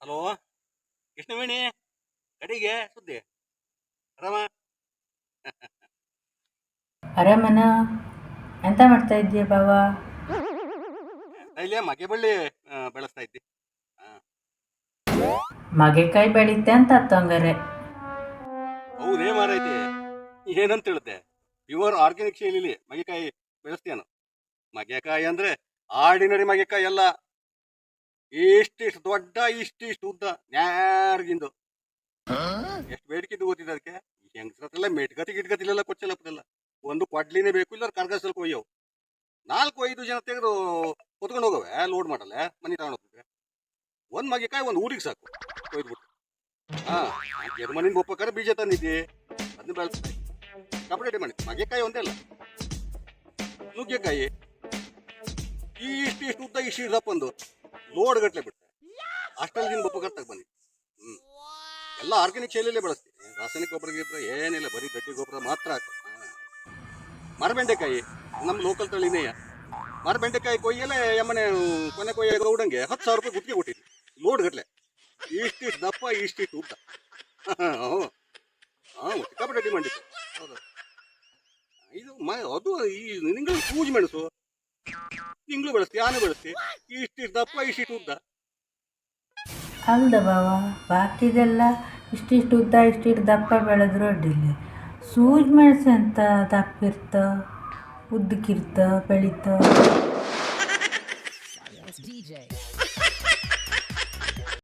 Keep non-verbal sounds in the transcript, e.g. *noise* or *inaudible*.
Hello? Krishnaveni ಕಡೆಗೆ ಸುದ್ದಿ. ಆರಾಮ *laughs* ಅರಾಮನ? ಎಂತ ಮಾಡ್ತಾ ಇದ್ದೀಯ ಬಾವ? ಇಲ್ಲೇ ಮಗೆ ಬಳ್ಳಿ ಬೆಳೆಸ್ತಾ ಇದ್ದಿ. ಮಗೆಕಾಯಿ ಬೆಳೀತೆ ಅಂತ ಆತು ಹಂಗಾರೆ ಹೌದೇ ಮಾರೈತಿ. ಏನಂತ ಹೇಳುತ್ತೆ ಪ್ಯೂರ್ ಆರ್ಗ್ಯಾನಿಕ್ ಶೈಲಿಲಿ ಮಗೆಕಾಯಿ ಬೆಳೆಸ್ತೇನು ಮಗೆಕಾಯಿ ಅಂದ್ರೆ ಆರ್ಡಿನರಿ ಮಗೆಕಾಯಿ ಅಲ್ಲ ಇಷ್ಟಿಷ್ಟು ದೊಡ್ಡ ಇಷ್ಟಿಷ್ಟು ಉದ್ದ ನ್ಯಾರ್ಗಿಂದು ಎಷ್ಟು ಬೇಡಿಕೆ ಇದ್ದು ಓದಿದ ಅದಕ್ಕೆ? ಹೆಂಗಸ್ರತ್ರೆಲ್ಲ ಮೆಟ್ಗತಿ ಗಿಟ್ಗತಿಲೆಲ್ಲ ಕೊಚ್ಚಲಪ್ಪದಲ್ಲ ಒಂದು ಕೊಡ್ಲಿನೇ ಬೇಕು ಇಲ್ಲ ಕರ್ಗಸಲ್ ಕೊಯ್ಯವು ನಾಲ್ಕು ಐದು ಜನ ತೆಗೆದು ಹೊತ್ಕೊಂಡು ಹೋಗವೆ ಲೋಡ್ ಮಾಡಲ್ಲ ಮನೆ ತಗೊಂಡು ಹೋಗ್ತದೆ. ಒಂದು ಮಗಿಕಾಯಿ ಒಂದು ಊರಿಗೆ ಸಾಕು ಕೊಯ್ದ್ಬಿಟ್ಟು. ಹಾ ಜರ್ಮನಿಂದ ಒಪ್ಪಕ್ಕಾರ ಬೀಜ ತಂದಿದ್ದೆ. ಅದನ್ನ ಬೆಳೆಸ್ತಾರೆ ಕಬಡ್ಡಿ ಮಾಡಿ. ಮಗೆಕಾಯಿ ಒಂದೇ ಅಲ್ಲ. ನುಗ್ಗೆಕಾಯಿ. ಈ ಇಷ್ಟು ಇಷ್ಟು ಉದ್ದ ಇಷ್ಟು ಇರಪ್ಪ ಒಂದು. ಲೋಡ್ ಗಟ್ಲೆ ಬಿಟ್ಟೆ ಅಷ್ಟಲ್ಲಿ ದಿನ ಗೊಬ್ಬರ ತಗ ಬನ್ನಿ. ಹ್ಮ್. ಎಲ್ಲ ಆರ್ಗ್ಯಾನಿಕ್ ಶೈಲಿಯಲ್ಲೇ ಬಳಸ್ತೀನಿ ರಾಸಾಯನಿಕ ಗೊಬ್ಬರ ಗಿಬ್ಬರ ಏನಿಲ್ಲ, ಬರೀ ಗಟ್ಟಿ ಗೊಬ್ಬರ ಮಾತ್ರ ಹಾಕು. ಮರಬೆಂಡೆಕಾಯಿ ನಮ್ಮ ಲೋಕಲ್ ತಳಿನೇ ಮರಬೆಂಡೆಕಾಯಿ ಕೊಯ್ಯಲೇ ಎಮ್ಮನೆ, ಕೊನೆ ಕೊಯ್ಯ ಉಡಂಗೆ ಹತ್ತು ಸಾವಿರ ರೂಪಾಯಿ ಗುತ್ತಿಗೆ ಕೊಟ್ಟಿದ್ವಿ ಲೋಡ್ ಗಟ್ಲೆ ಇಷ್ಟಿಷ್ಟು ದಪ್ಪ, ಇಷ್ಟಿಷ್ಟು ಉದ್ದ. ಹ್ಞೂ ಹಾಂ ಸಿಕ್ಕಾಪಟ್ಟೆ ಡಿಮಾಂಡ್ ಇತ್ತು ಹೌದು. ಇದು ಮ, ಅದು ಈ ನಿಂಗಳು ಪೂಜೆ ಮೆಣಸು. ತಿಂಗಳು ಬೆಳೆಸ್ತಿ ಆನೆ ಬೆಳೆಸ್ತಿ ಇಷ್ಟಿಷ್ಟು ದಪ್ಪ ಇಷ್ಟು ಉದ್ದ. ಅಲ್ದ ಬಾವ ಬಾಕಿದೆಲ್ಲ ಇಷ್ಟಿಷ್ಟು ಉದ್ದ ಇಷ್ಟಿಷ್ಟು ದಪ್ಪ ಬೆಳೆದ್ರು ಅಡ್ಡಿಲ್ಲ. ಸೂಜ್ ಮೆಣಸು ಅಂತ ದಪ್ಪಿರ್ತ? ಉದ್ದಕ್ಕಿರ್ತ ಬೆಳೀತ?